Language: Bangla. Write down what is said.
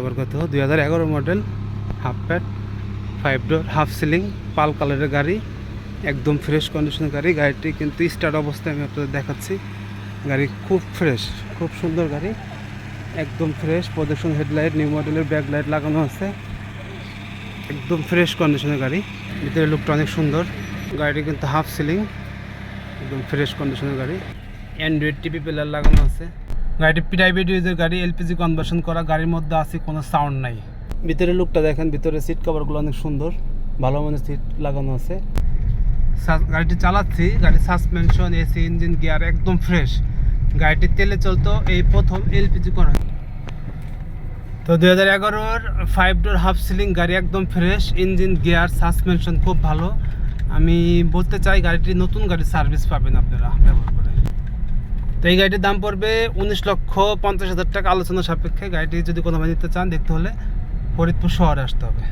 আবার কত দুই হাজার এগারো model half pad five door half ceiling পাল কালারের গাড়ি, একদম ফ্রেশ কন্ডিশনের গাড়ি। গাড়িটি কিন্তু স্টার্ট অবস্থায় আমি আপনাদের দেখাচ্ছি। গাড়ি খুব ফ্রেশ খুব সুন্দর গাড়ি। একদম ফ্রেশ প্রদর্শন হেডলাইট নিউ মডেলের ব্যাক লাইট লাগানো আছে। একদম ফ্রেশ কন্ডিশনের গাড়ি। ভিতরে লুকটা অনেক সুন্দর। গাড়িটি কিন্তু হাফ সিলিং একদম ফ্রেশ কন্ডিশনের গাড়ি। অ্যান্ড্রয়েড টিভি প্লেয়ার লাগানো আছে। গাড়িটি প্রাইভেট ইউজের গাড়ি এলপিজি কনভার্সন করা গাড়ির মধ্যে আছে কোনো সাউন্ড নাই। ভিতরে লুকটা দেখেন ভিতরে সিট কভারগুলো অনেক সুন্দর ভালো মানের সিট লাগানো আছে। গাড়িটি চালাচ্ছি গাড়ির সাসপেনশন এসি ইঞ্জিন গিয়ার একদম ফ্রেশ গাড়িটি তেলে চলতো এই প্রথম এলপিজি করা। তো দুই হাজার এগারোর ফাইভ ডোর হাফ সিলিং গাড়ি একদম ফ্রেশ ইঞ্জিন গিয়ার সাসপেনশন খুব ভালো। আমি বলতে চাই গাড়িটি নতুন গাড়ির সার্ভিস পাবেন আপনারা ব্যবহার করে। এই গাড়িটির দাম পড়বে উনিশ লক্ষ পঞ্চাশ হাজার টাকা। আলোচনা সাপেক্ষে গাড়িটি যদি কোনো নিতে চান, দেখতে হলে ফরিদপুর শহরে আসতে হবে।